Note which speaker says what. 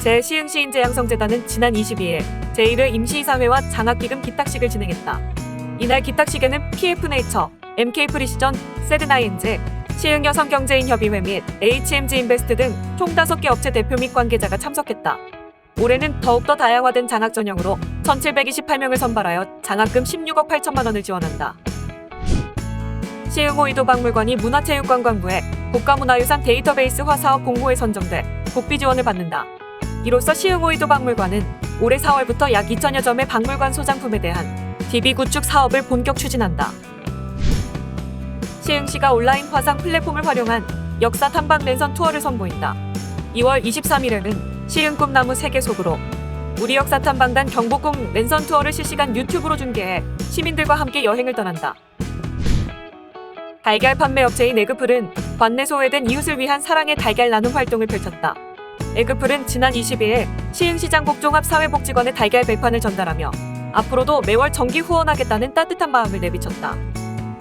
Speaker 1: 제 시흥시인재양성재단은 지난 22일 제1회 임시이사회와 장학기금 기탁식을 진행했다. 이날 기탁식에는 PF네이처, MK프리시전, 세드나이엔제, 시흥여 성경제인협의회 및 HMG인베스트 등 총 5개 업체 대표 및 관계자가 참석했다. 올해는 더욱더 다양화된 장학 전형으로 1,728명을 선발하여 장학금 16억 8천만 원을 지원한다. 시흥호 이도 박물관이 문화체육관광부의 국가문화유산 데이터베이스 화사업 공모에 선정돼 복비 지원을 받는다. 이로써 시흥호이도 박물관은 올해 4월부터 약 2천여 점의 박물관 소장품에 대한 DB 구축 사업을 본격 추진한다. 시흥시가 온라인 화상 플랫폼을 활용한 역사 탐방 랜선 투어를 선보인다. 2월 23일에는 시흥 꿈나무 세계 속으로 우리 역사 탐방단 경복궁 랜선 투어를 실시간 유튜브로 중계해 시민들과 함께 여행을 떠난다. 달걀 판매 업체인 에그플은 관내 소외된 이웃을 위한 사랑의 달걀 나눔 활동을 펼쳤다. 에그플은 지난 22일 시흥시장 복종합 사회복지관에 달걀 배판을 전달하며 앞으로도 매월 정기 후원하겠다는 따뜻한 마음을 내비쳤다.